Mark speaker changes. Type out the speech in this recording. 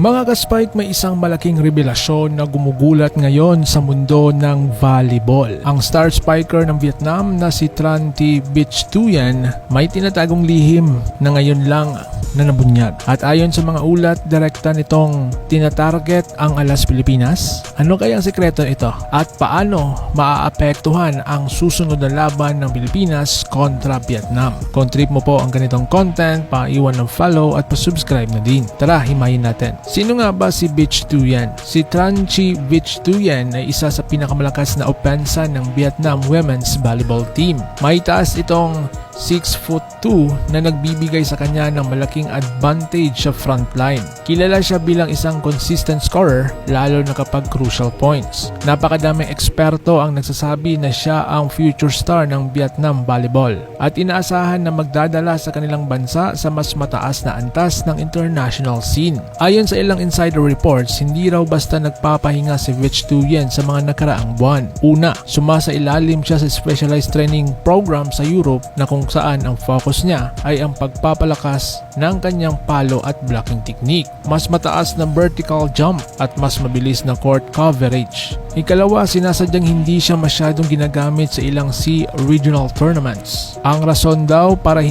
Speaker 1: Mga ka-Spike, may isang malaking revelasyon na gumugulat ngayon sa mundo ng volleyball. Ang star spiker ng Vietnam na si Tran Thi Bich Tuyen may tinatagong lihim na ngayon lang na nabunyag. At ayon sa mga ulat, direkta nitong tinatarget ang alas Pilipinas. Ano kaya ang sekreto ito? At paano maaapektuhan ang susunod na laban ng Pilipinas kontra Vietnam? Kung trip mo po ang ganitong content, paiwan ng follow at pa-subscribe na din. Tara, himayin natin. Sino nga ba si Bich Tuyen? Si Tran Chi Bich Tuyen ay isa sa pinakamalakas na opensa ng Vietnam Women's Volleyball Team. May taas itong 6 foot 2 na nagbibigay sa kanya ng malaking advantage sa frontline. Kilala siya bilang isang consistent scorer lalo na kapag crucial points. Napakadaming eksperto ang nagsasabi na siya ang future star ng Vietnam volleyball at inaasahan na magdadala sa kanilang bansa sa mas mataas na antas ng international scene. Ayon sa ilang insider reports, hindi raw basta nagpapahinga si Vich Tuyen sa mga nakaraang buwan. Una, sumasa ilalim siya sa specialized training program sa Europe na kung saan ang focus niya ay ang pagpapalakas ng kanyang palo at blocking technique. Mas mataas na vertical jump at mas mabilis na court coverage. Ikalawa, sinasadyang hindi siya masyadong ginagamit sa ilang C regional tournaments. Ang rason daw para